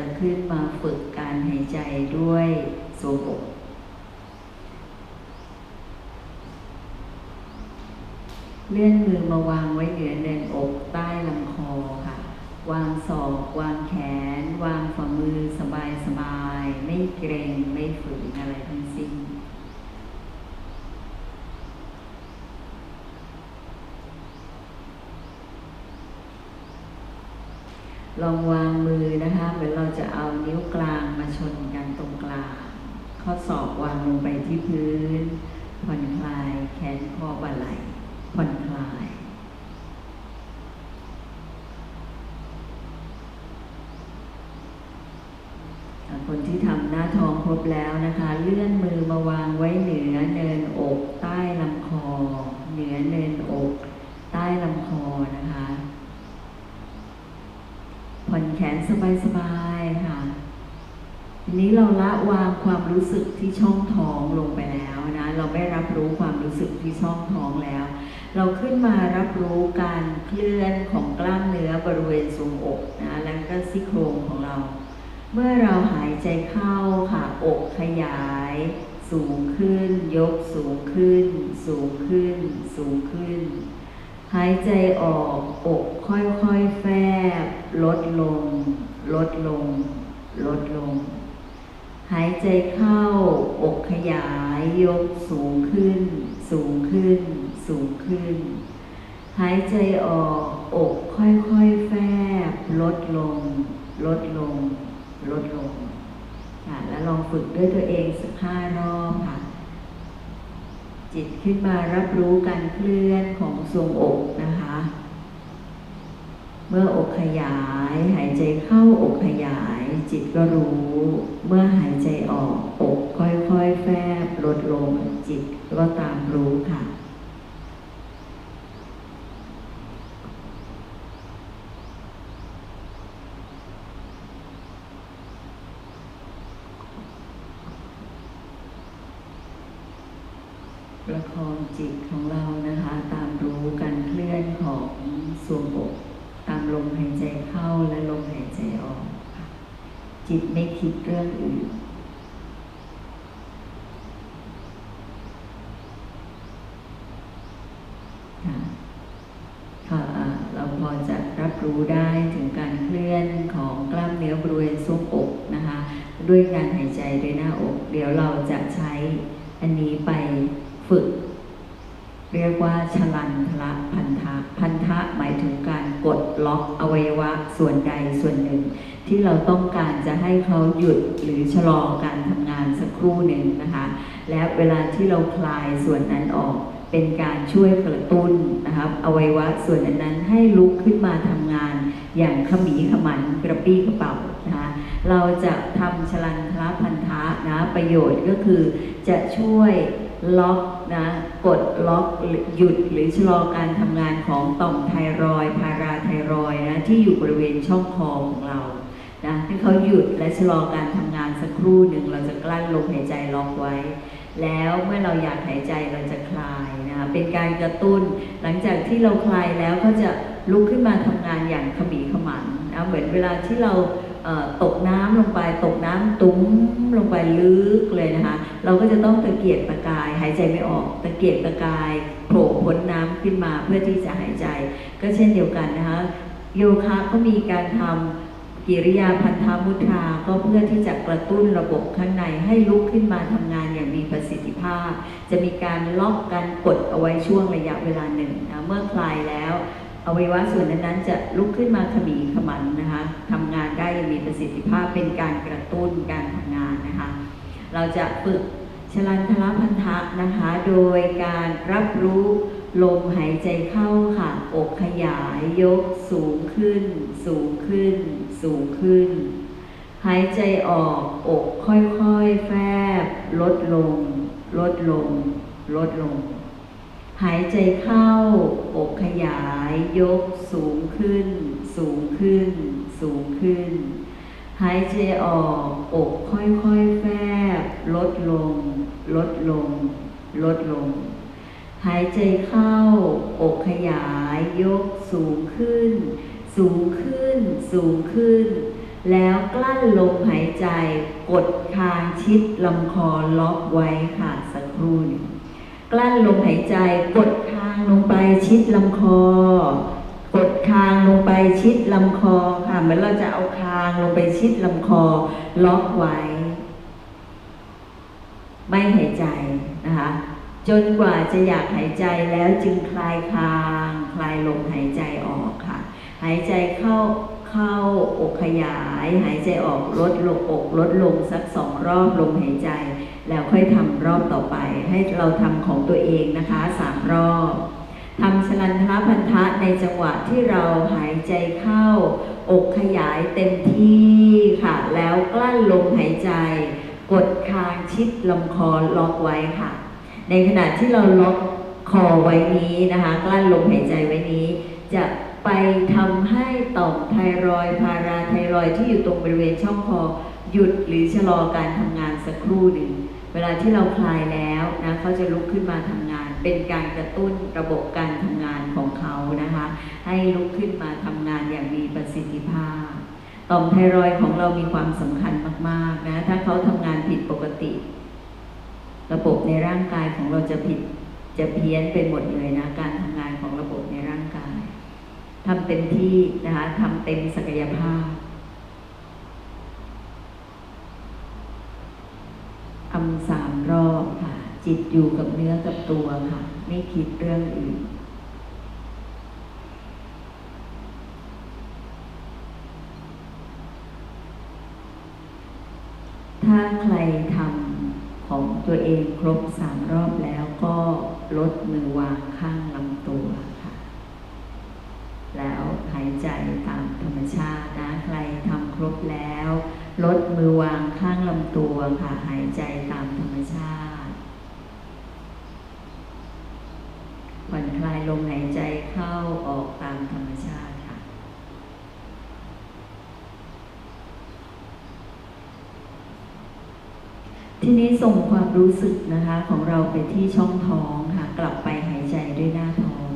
จะขึ้นมาฝึกการหายใจด้วยสวมอกเลื่อนมือมาวางไว้เหนือเนินอกใต้ลำคอค่ะ วางศอก วางแขน วางฝ่ามือสบายสบายๆไม่เกรงไม่ฝืนอะไรทั้งสิ้น ลองวางมือนะคะเหมือนเราจะเอานิ้วกลางมาชนกันตรงกลาง ข้อศอกวางลงไปที่พื้น ผ่อนคลายแขนคอบ่าไหล่ผ่อนคลาย คนที่ทำหน้าท้องครบแล้วนะคะ เลื่อนมือมาวางไว้เหนือเนินอก ใต้ลำคอ เหนือเนินอก ใต้ลำคอนะคะ ผ่อนแขนสบายๆค่ะ ทีนี้เรา ละวางความรู้สึกที่ช่องท้องลงไปแล้วนะ เราไม่รับรู้ความรู้สึกที่ช่องท้องแล้ว เราขึ้นมารับรู้การเคลื่อนของกล้ามเนื้อบริเวณทรวงอกนะแล้วก็ซี่โครงของเรา เมื่อเราหายใจเข้าค่ะอกขยาย สูงขึ้น ยกสูงขึ้น สูงขึ้น สูงขึ้น หายใจออกอกค่อยๆแฟบ ลดลง ลดลง ลดลง หายใจเข้า อกขยายยกสูงขึ้น สูงขึ้น สูงขึ้น หายใจออกอกค่อยๆแฟบลดลง ลดลง ลดลงค่ะแล้วลองฝึกด้วยตัวเองสักห้ารอบค่ะ จิตขึ้นมารับรู้การเคลื่อนของทรงอกนะคะ เมื่ออกขยาย หายใจเข้าอกขยาย จิตก็รู้ เมื่อหายใจออกอกค่อยๆแฟบลดลงจิตก็ตามรู้ค่ะประคองจิตของเรานะคะ ตามรู้การเคลื่อนของส่วงอกตามลมหายใจเข้าและลมหายใจออก จิตไม่คิดเรื่องอื่นค่ะเราพอจะรับรู้ได้ถึงการเคลื่อนของกล้ามเนื้อบริเวณทรวงอกนะคะ ด้วยการหายใจด้วยหน้าอก เดี๋ยวเราจะใช้อันนี้ไปฝึก เรียกว่าชลันทละพันธะพันธะหมายถึงการกดล็อกอวัยวะส่วนใดส่วนหนึ่ง ที่เราต้องการจะให้เขาหยุดหรือชะลอการทำงานสักครู่หนึ่งนะคะ และเวลาที่เราคลายส่วนนั้นออก เป็นการช่วยกระตุ้นนะครับอวัยวะส่วนนั้นให้ลุกขึ้นมาทำงานอย่างขมีขมันกระปี้กระเป๋านะคะเราจะทำชลันทละพันธะนะประโยชน์ก็คือจะช่วย ล็อกนะกดล็อกหยุดหรือชะลอการทำงานของต่อมไทรอยพาราไทรอยนะที่อยู่บริเวณช่องคอของเรานะให้เขาหยุดและชะลอการทำงานสักครู่หนึ่งเราจะกลั้นลมหายใจล็อกไว้ แล้วเมื่อเราอยากหายใจเราจะคลายนะคะเป็นการกระตุ้น หลังจากที่เราคลายแล้วก็จะลุกขึ้นมาทำงานอย่างขมีขมันนะเหมือนเวลาที่เรา ตกน้ำลงไปตกน้ำตุ้มลงไปลึกเลยนะคะ เราก็จะต้องตะเกียกตะกาย หายใจไม่ออก ตะเกียกตะกายโผล่พ้นน้ำขึ้นมาเพื่อที่จะหายใจ ก็เช่นเดียวกันนะคะ โยคะก็มีการทำกิริยาพันธมุทรา ก็เพื่อที่จะกระตุ้นระบบข้างในให้ลุกขึ้นมาทำงานอย่างมีประสิทธิภาพ จะมีการล็อกการกดเอาไว้ช่วงระยะเวลาหนึ่งนะเมื่อคลายแล้ว อวัยวะส่วนนั้นๆ จะลุกขึ้นมาขมีขมันนะคะทำงานได้อย่างมีประสิทธิภาพเป็นการกระตุ้นการทำงานนะคะ เราจะฝึกชลันทลพันธะนะคะ โดยการรับรู้ลมหายใจเข้าค่ะ อกขยายยกสูงขึ้น สูงขึ้น สูงขึ้น หายใจออกอกค่อยๆ แฟบ ลดลง ลดลง ลดลง หายใจเข้า อกขยาย ยกสูงขึ้น สูงขึ้น สูงขึ้น หายใจออก อกค่อยๆแฟบ ลดลง ลดลง ลดลง หายใจเข้า อกขยาย ยกสูงขึ้น สูงขึ้น สูงขึ้น แล้วกลั้นลมหายใจ กดคางชิดลำคอล็อกไว้ค่ะสักครู่หนึ่ง กลั้นลมหายใจ กดคางลงไปชิดลำคอ กดคางลงไปชิดลำคอค่ะเหมือนเราจะเอาคางลงไปชิดลำคอ ล็อกไว้ ไม่หายใจนะคะ จนกว่าจะอยากหายใจแล้วจึงคลายคาง คลายลมหายใจออกค่ะ หายใจเข้า เข้าอกขยาย หายใจออกลดลงอกลดลงสักสองรอบลมหายใจ แล้วค่อยทำรอบต่อไป ให้เราทำของตัวเองนะคะสามรอบทำชลันทะพันธะในจังหวะที่เราหายใจเข้า อกขยายเต็มที่ค่ะ แล้วกลั้นลมหายใจ กดคางชิดลำคอล็อกไว้ค่ะ ในขณะที่เราล็อกคอไว้นี้นะคะ กลั้นลมหายใจไว้นี้จะ ไปทำให้ต่อมไทรอยพาราไทรอยที่อยู่ตรงบริเวณช่องคอหยุดหรือชะลอการทำงานสักครู่หนึ่งเวลาที่เราคลายแล้วนะเขาจะลุกขึ้นมาทำงาน เป็นการกระตุ้นระบบการทำงานของเขานะคะ ให้ลุกขึ้นมาทำงานอย่างมีประสิทธิภาพ ต่อมไทรอยของเรามีความสำคัญมากๆนะถ้าเขาทำงานผิดปกติ ระบบในร่างกายของเราจะผิดจะเพี้ยนไปหมดเลยนะการทำงานของระบบในร่างกาย ทำเต็มที่นะคะทำเต็มศักยภาพทำสามรอบค่ะ จิตอยู่กับเนื้อกับตัวค่ะ ไม่คิดเรื่องอื่นถ้าใครทำของตัวเองครบสามรอบแล้วก็ลดมือวางข้างลำตัว ใจตามธรรมชาตินะใครทำครบแล้ว ลดมือวางข้างลำตัวค่ะหายใจตามธรรมชาติผ่อนคลายลมหายใจเข้าออกตามธรรมชาติค่ะ ทีนี้ส่งความรู้สึกนะคะของเราไปที่ช่องท้องค่ะ กลับไปหายใจด้วยหน้าท้อง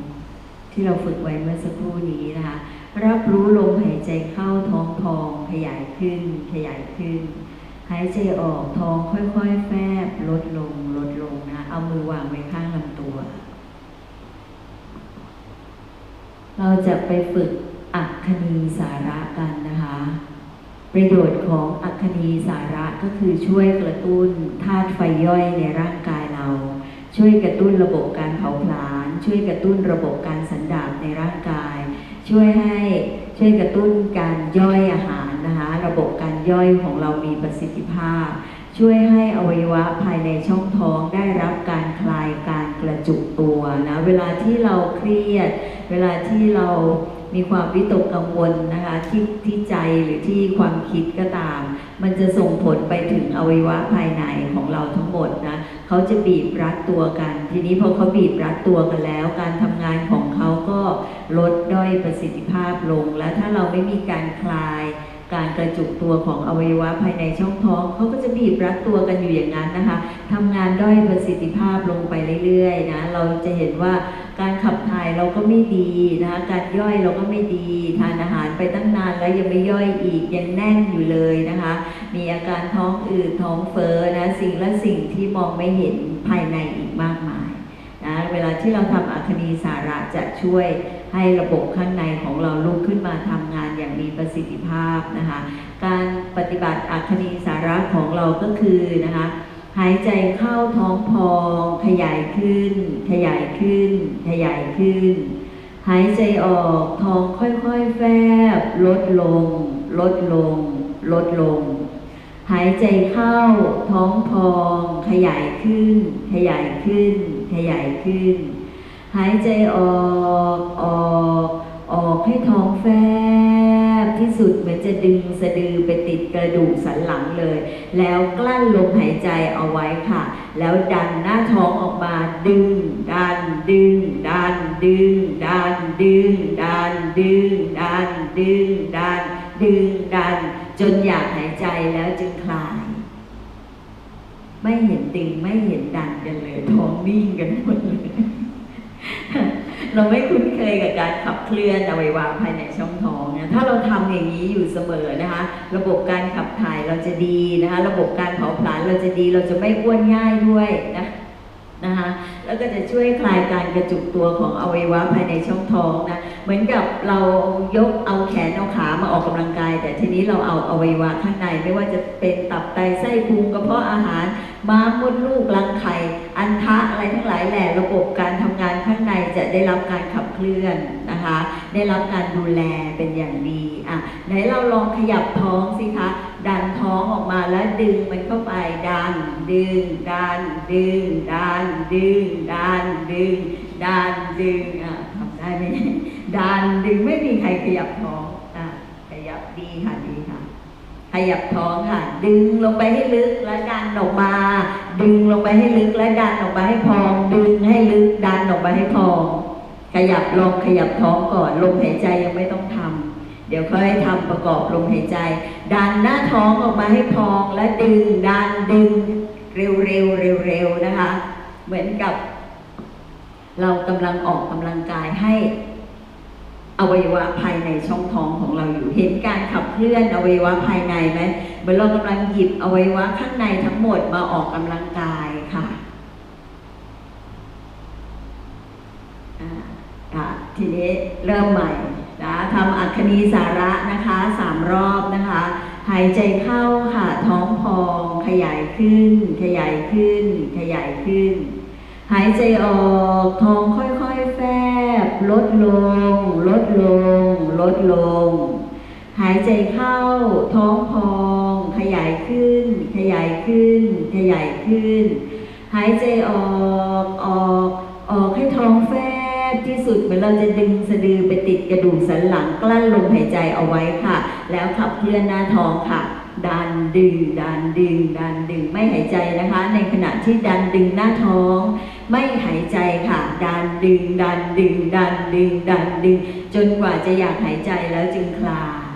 ที่เราฝึกไว้เมื่อสักครู่นี้นะคะ รับรู้ลมหายใจเข้าท้องพองขยายขึ้น ขยายขึ้น หายใจออกท้องค่อยๆ แฟบลดลงลดลงนะ เอามือวางไว้ข้างลำตัว เราจะไปฝึกอัคคณีสาระกันนะคะ ประโยชน์ของอัคคณีสาระก็คือช่วยกระตุ้นธาตุไฟย่อยในร่างกายเรา ช่วยกระตุ้นระบบการเผาผลาญช่วยกระตุ้นระบบการสันดาปในร่างกาย ช่วยให้ช่วยกระตุ้นการย่อยอาหารนะคะระบบการย่อยของเรามีประสิทธิภาพ ช่วยให้อวัยวะภายในช่องท้องได้รับการคลายการกระจุกตัวนะเวลาที่เราเครียด เวลาที่เรามีความวิตกกังวลนะคะที่ที่ใจหรือที่ความคิดก็ตาม มันจะส่งผลไปถึงอวัยวะภายในของเราทั้งหมดนะ เขาจะบีบรัดตัวกัน ทีนี้พอเขาบีบรัดตัวกันแล้ว การทำงานของเขาก็ลดด้อยประสิทธิภาพลง และถ้าเราไม่มีการคลาย การกระจุกตัวของอวัยวะภายในช่องท้องเขาก็จะบีบรัดตัวกันอยู่อย่างนั้นนะคะทำงานด้อยประสิทธิภาพลงไปเรื่อยๆนะเราจะเห็นว่า การขับถ่ายเราก็ไม่ดีนะคะการย่อยเราก็ไม่ดี ทานอาหารไปตั้งนานแล้วยังไม่ย่อยอีกยังแน่นอยู่เลยนะคะ มีอาการท้องอืดท้องเฟ้อนะสิ่งและสิ่งที่มองไม่เห็นภายในอีกมากมายนะเวลาที่เราทำอัคคีสาระจะช่วยให้ระบบข้างในของเราลุกขึ้นมาทำงานอย่างมีประสิทธิภาพนะคะ การปฏิบัติอัคคีสาระของเราก็คือนะคะ หายใจเข้าท้องพองขยายขึ้น ขยายขึ้น ขยายขึ้น หายใจออกท้องค่อยๆแฟบ ลดลง ลดลง ลดลง หายใจเข้าท้องพอง ขยายขึ้น ขยายขึ้น ขยายขึ้น หายใจออกออกออกให้ท้อง สุดเหมือนจะดึงสะดือไปติดกระดูกสันหลังเลย แล้วกลั้นลมหายใจเอาไว้ค่ะ แล้วดันหน้าท้องออกมาดึง ดัน ดึง ดัน ดึง ดัน ดึง ดัน ดึง ดัน ดึง ดัน ดึง ดัน จนอยากหายใจแล้วจึงคลาย ไม่เห็นดึงไม่เห็นดันกันเลยท้องนิ่งกันหมดเลย เราไม่คุ้นเคยกับการขับเคลื่อนอวัยวะภายในช่องท้องนะถ้าเราทำอย่างนี้อยู่เสมอนะคะ ระบบการขับถ่ายเราจะดีนะคะ ระบบการเผาผลาญเราจะดี เราจะไม่อ้วนง่ายด้วยนะนะคะแล้วก็จะช่วยคลายการกระจุกตัวของอวัยวะภายในช่องท้องนะ เหมือนกับเรายกเอาแขนเอาขามาออกกำลังกาย แต่ทีนี้เราเอาอวัยวะข้างในไม่ว่าจะเป็นตับไตไส้พุงกระเพาะอาหารม้ามมดลูกรังไข่อันทะอะไรทั้งหลายแหล่ระบบการทำงาน ข้างในจะได้รับการขับเคลื่อนนะคะ ได้รับการดูแลเป็นอย่างดีอะไหนเราลองขยับท้องสิคะ ดันท้องออกมาแล้วดึงมันเข้าไปดัน ดึง ดัน ดึง ดัน ดึง ดัน ดึง ดัน ดึงอะทำได้ไหมดัน ดึงไม่มีใครขยับท้องอะขยับดีค่ะดีค่ะ ขยับท้องค่ะ ดึงลงไปให้ลึกแล้วดันออกมา ดึงลงไปให้ลึกแล้วดันออกมาให้พอง ดึงให้ลึกดันออกมาให้พอง ขยับลงขยับท้องก่อนลมหายใจยังไม่ต้องทำเดี๋ยวค่อยทำประกอบลมหายใจ ดันหน้าท้องออกมาให้พองและดึงดันดึงเร็วเร็วเร็วเร็วนะคะ เหมือนกับ เรากำลังออกกำลังกายให้ อวัยวะภายในช่องท้องของเราอยู่ เห็นการขับเคลื่อนอวัยวะภายในไหมเหมือนเรากำลังหยิบอวัยวะข้างในทั้งหมดมาออกกำลังกายค่ะทีนี้เริ่มใหม่นะทำอัคคณีสาระนะคะสามรอบนะคะ หายใจเข้าค่ะท้องพอง ขยายขึ้น ขยายขึ้น ขยายขึ้น หายใจออกท้องค่อยๆแฟบ ลดลง ลดลง ลดลง หายใจเข้า ท้องพอง ขยายขึ้น ขยายขึ้น ขยายขึ้น หายใจออกออกออกให้ท้องแฟบที่สุดเหมือนเราจะดึงสะดือไปติดกระดูกสันหลังกลั้นลมหายใจเอาไว้ค่ะ แล้วขับเคลื่อนหน้าท้องค่ะ ดันดึง ดันดึง ดันดึง ไม่หายใจนะคะ ในขณะที่ดันดึงหน้าท้อง ไม่หายใจค่ะ ดันดึง ดันดึง ดันดึง ดันดึง จนกว่าจะอยากหายใจแล้วจึงคลาย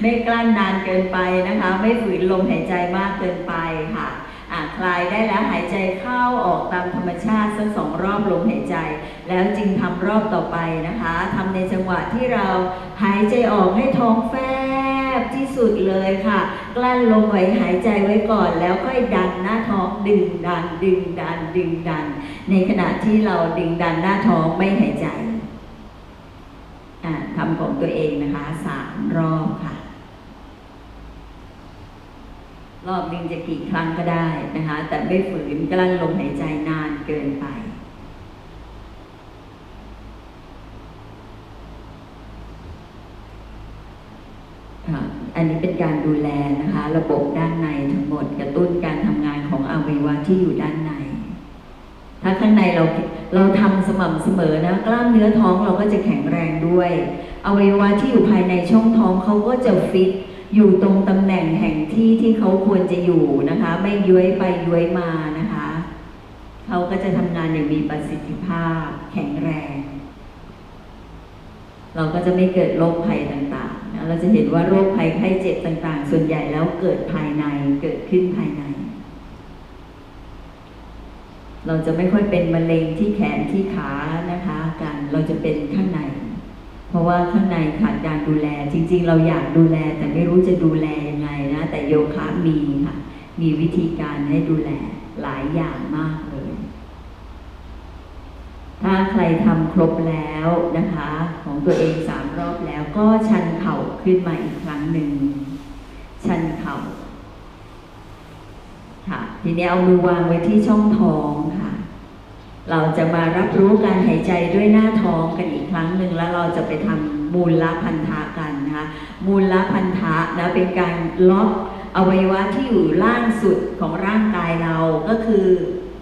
ไม่กลั้นนานเกินไปนะคะ ไม่ฝืนลมหายใจมากเกินไปค่ะอะ คลายได้แล้วหายใจเข้าออกตามธรรมชาติสักสองรอบลมหายใจ แล้วจึงทำรอบต่อไปนะคะ ทำในจังหวะที่เราหายใจออกให้ท้องแฟบที่สุดเลยค่ะ กลั้นลมไว้หายใจไว้ก่อน แล้วค่อยดันหน้าท้องดึงดันดึงดันดึงดัน ในขณะที่เราดึงดันหน้าท้องไม่หายใจอะทำของตัวเองนะคะสามรอบค่ะ รอบหนึ่งจะกี่ครั้งก็ได้นะคะ แต่ไม่ฝืนกลั้นลมหายใจนานเกินไป อันนี้เป็นการดูแลนะคะ ระบบด้านในทั้งหมดกระตุ้นการทำงานของอวัยวะที่อยู่ด้านใน ถ้าข้างในเราเราทำสม่ำเสมอนะกล้ามเนื้อท้องเราก็จะแข็งแรงด้วย อวัยวะที่อยู่ภายในช่องท้องเขาก็จะฟิต อยู่ตรงตำแหน่งแห่งที่ที่เขาควรจะอยู่นะคะ ไม่ย้วยไปย้วยมานะคะ เขาก็จะทำงานอย่างมีประสิทธิภาพแข็งแรง เราก็จะไม่เกิดโรคภัยต่างๆนะเราจะเห็นว่าโรคภัยไข้เจ็บต่างๆ ส่วนใหญ่แล้วเกิดภายในเกิดขึ้นภายใน เราจะไม่ค่อยเป็นมะเร็งที่แขนที่ขานะคะ กันเราจะเป็นข้างใน ราะว่าข้างในขาดการดูแล จริง ๆ เราอยากดูแล แต่ไม่รู้จะดูแลยังไงนะ แต่โยคะมีค่ะ มีวิธีการให้ดูแลหลายอย่างมากเลย ถ้าใครทำครบแล้วนะคะ ของตัวเองสามรอบแล้วก็ชันเข่าขึ้นมาอีกครั้งหนึ่ง ชันเข่าค่ะทีนี้เอามือวางไว้ที่ช่องท้อง เราจะมารับรู้การหายใจด้วยหน้าท้องกันอีกครั้งหนึ่งแล้วเราจะไปทำมูลละพันธะกันนะคะมูลละพันธะนะเป็นการล็อกอวัยวะที่อยู่ล่างสุดของร่างกายเราก็คือ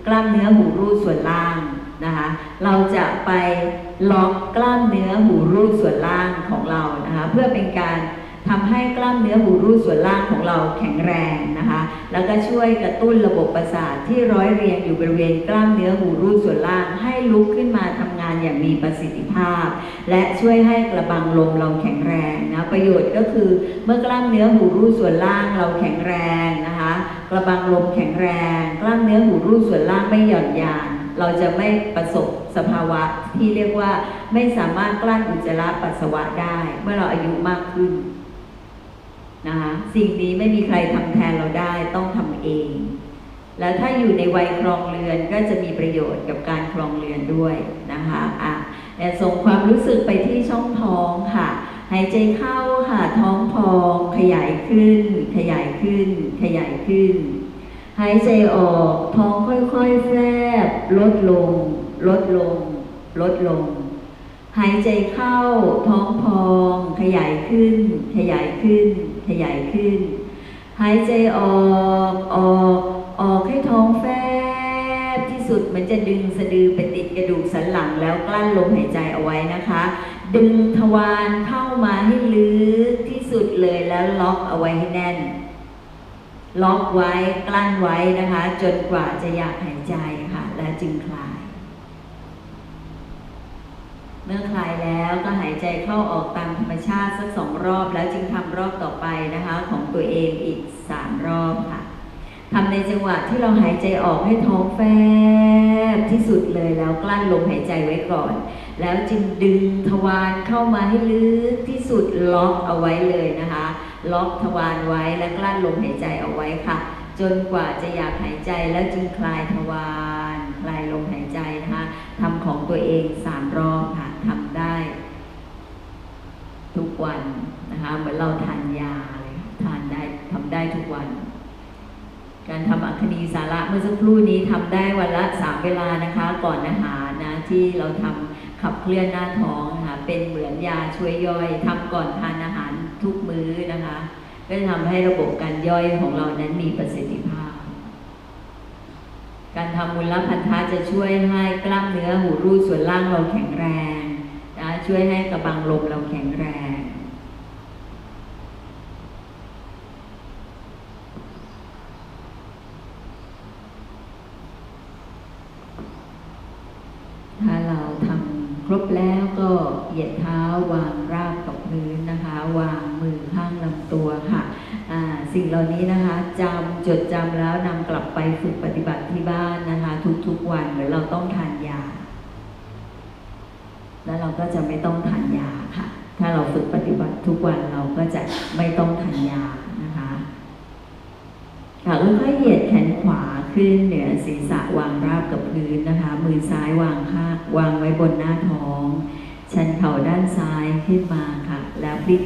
กล้ามเนื้อหูรูดส่วนล่างนะคะเราจะไปล็อกกล้ามเนื้อหูรูดส่วนล่างของเรานะคะเพื่อเป็นการ ทำให้กล้ามเนื้อหูรูดส่วนล่างของเราแข็งแรงนะคะ แล้วก็ช่วยกระตุ้นระบบประสาทที่ร้อยเรียงอยู่บริเวณกล้ามเนื้อหูรูดส่วนล่าง ให้ลุกขึ้นมาทำงานอย่างมีประสิทธิภาพ และช่วยให้กระบังลมเราแข็งแรงนะ ประโยชน์ก็คือเมื่อกล้ามเนื้อหูรูดส่วนล่างเราแข็งแรงนะคะ กระบังลมแข็งแรง กล้ามเนื้อหูรูดส่วนล่างไม่หย่อนยานเราจะไม่ประสบสภาวะที่เรียกว่าไม่สามารถกลั้นอุจจาระปัสสาวะได้ เมื่อเราอายุมากขึ้น นะคะสิ่งนี้ไม่มีใครทำแทนเราได้ต้องทำเอง แล้วถ้าอยู่ในวัยครองเรือนก็จะมีประโยชน์กับการครองเรือนด้วยนะคะอะแต่ส่งความรู้สึกไปที่ช่องท้องค่ะ หายใจเข้าค่ะท้องพองขยายขึ้น ขยายขึ้น ขยายขึ้น หายใจออกท้องค่อยๆแฟบลดลง ลดลง ลดลงหายใจเข้าท้องพอง ขยายขึ้น ขยายขึ้น ขยายขึ้น หายใจออกออกออกให้ท้องแฟบที่สุดมันจะดึงสะดือไปติดกระดูกสันหลังแล้วกลั้นลมหายใจเอาไว้นะคะ ดึงทวารเข้ามาให้ลึกที่สุดเลยแล้วล็อกเอาไว้ให้แน่น ล็อกไว้กลั้นไว้นะคะ จนกว่าจะอยากหายใจค่ะ แล้วจึงคลาย เมื่อคลายแล้วก็หายใจเข้าออกตามธรรมชาติสักสองรอบแล้วจึงทำรอบต่อไปนะคะของตัวเองอีกสามรอบค่ะทำในจังหวะที่เราหายใจออกให้ท้องแฟบที่สุดเลยแล้วกลั้นลมหายใจไว้ก่อน แล้วจึงดึงทวารเข้ามาให้ลึกที่สุดล็อกเอาไว้เลยนะคะ ล็อกทวารไว้และกลั้นลมหายใจเอาไว้ค่ะ จนกว่าจะอยากหายใจแล้วจึงคลายทวารคลายลมหายใจนะคะทำของตัวเองสามรอบค่ะ ได้ ทุกวันนะคะ เหมือนเราทานยาเลยค่ะทานได้ทำได้ทุกวัน การทำอัคคีสาระเมื่อสักครู่นี้ทำได้วันละสามเวลานะคะ ก่อนอาหารนะที่เราทำขับเคลื่อนหน้าท้องะคะเป็นเหมือนยาช่วยย่อยทำก่อนทานอาหารทุกมื้อนะคะก็จะทำให้ระบบการย่อยของเรานั้นมีประสิทธิภาพ การทำมูลพันธะจะช่วยให้กล้ามเนื้อหูรูดส่วนล่างเราแข็งแรง ช่วยให้กระบังลมเราแข็งแรง ถ้าเราทำครบแล้วก็เหยียดเท้าวางราบกับพื้นนะคะ วางมือข้างลำตัวค่ะสิ่งเหล่านี้นะคะจำจดจำแล้วนำกลับไปฝึกปฏิบัติที่บ้านนะคะ ทุกๆวันเหมือนเราต้องทานยา แล้วเราก็จะไม่ต้องทานยาค่ะ ถ้าเราฝึกปฏิบัติทุกวันเราก็จะไม่ต้องทานยานะคะค่ะค่อยๆเหยียดแขนขวาขึ้นเหนือศีรษะวางราบกับพื้นนะคะ มือซ้ายวางข้างวางไว้บนหน้าท้อง ชันเข่าด้านซ้ายขึ้นมาค่ะ แล้วพลิก